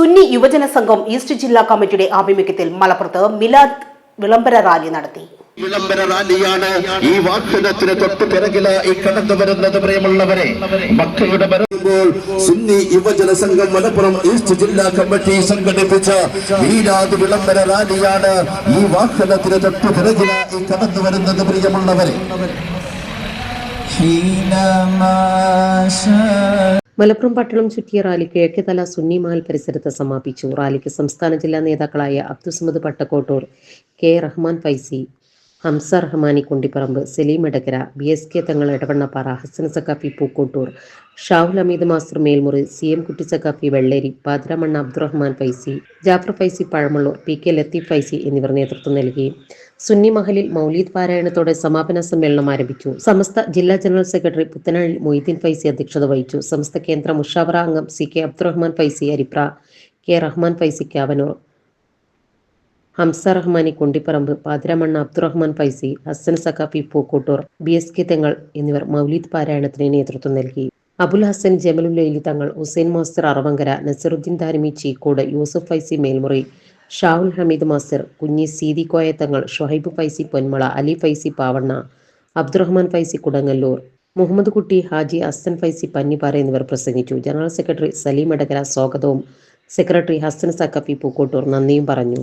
സുന്നി യുവജന സംഘം ഈസ്റ്റ് ജില്ലാ കമ്മിറ്റിയുടെ ആഭിമുഖ്യത്തിൽ മലപ്പുറത്ത് മിലാദ് വിളംബര റാലി നടത്തി. വിളംബര റാലിയാണ് ഈ വാഹനത്തിന് തൊട്ട് പിറകിലായി കടന്നു വരുന്നത് പ്രിയമുള്ളവരെ. മക്കളുടെ വരുമ്പോൾ സുന്നി യുവജന സംഘം മലപ്പുറം ഈസ്റ്റ് ജില്ലാ കമ്മിറ്റി സംഘടിപ്പിച്ച വീരാത് വിളംബര റാലിയാണ് ഈ വാഹനത്തിന് തൊട്ട് പിറകിലായി കടന്നു വരുന്നത് പ്രിയമുള്ളവരെ. മലപ്പുറം പട്ടണം ചുറ്റിയ റാലി കിഴക്കേതല സുന്നി മഹൽ പരിസരത്ത് സമാപിച്ചു. റാലിക്ക് സംസ്ഥാന ജില്ലാ നേതാക്കളായ Abdussamad Pattakkottur K Rahman Faizy Hamza Rahmani Kundiparamba Saleem Edakkara B S K Thangal Edavannappara Hasan Saqafi Pookkottur Shahul Ameed master Melmuri C M Kutty Saqafi Velleri Pathiramanna Abdurahman Faizy Jafar Faizy Pazhamallur P K Latheef Faizy എന്നിവർ നേതൃത്വം നൽകി. സുന്നി മഹലിൽ മൗലീദ് പാരായണത്തോടെ സമാപന സമ്മേളനം ആരംഭിച്ചു. സമസ്ത ജില്ലാ general secretary Puthanazhi Moideen Faizy അധ്യക്ഷത വഹിച്ചു. സമസ്ത കേന്ദ്ര മുഷാവറ അംഗം C K Abdurahman Faizy Aripra K Rahman Faizy Kavanoor Hamza Rahmani Kundiparamba Pathiramanna Abdurahman Faizy Hasan Saqafi Pookkottur B S K Thangal എന്നിവർ മൗലീദ് പാരായണത്തിന് നേതൃത്വം നൽകി. അബുൽ ഹസൻ ജമലുല്ലയിലി തങ്ങൾ ഹുസൈൻ മാസ്റ്റർ അറവങ്കര നസറുദ്ദീൻ താരിമി ചീക്കോട് യൂസഫ് ഫൈസി മേൽമുറി ഷാഹുൽ ഹമീദ് മാസ്റ്റർ കുഞ്ഞി സീതി കോയ തങ്ങൾ ഷൊഹൈബ് ഫൈസി പൊന്മള അലി ഫൈസി പാവണ്ണ അബ്ദുറഹ്മാൻ ഫൈസി കുടങ്ങല്ലൂർ മുഹമ്മദ് കുട്ടി ഹാജി അസ്സൻ ഫൈസി പന്നിപ്പാറ എന്നിവർ പ്രസംഗിച്ചു. ജനറൽ സെക്രട്ടറി സലീം അടകര സ്വാഗതവും സെക്രട്ടറി ഹസൻ സക്കഫി പൂക്കോട്ടൂർ നന്ദിയും പറഞ്ഞു.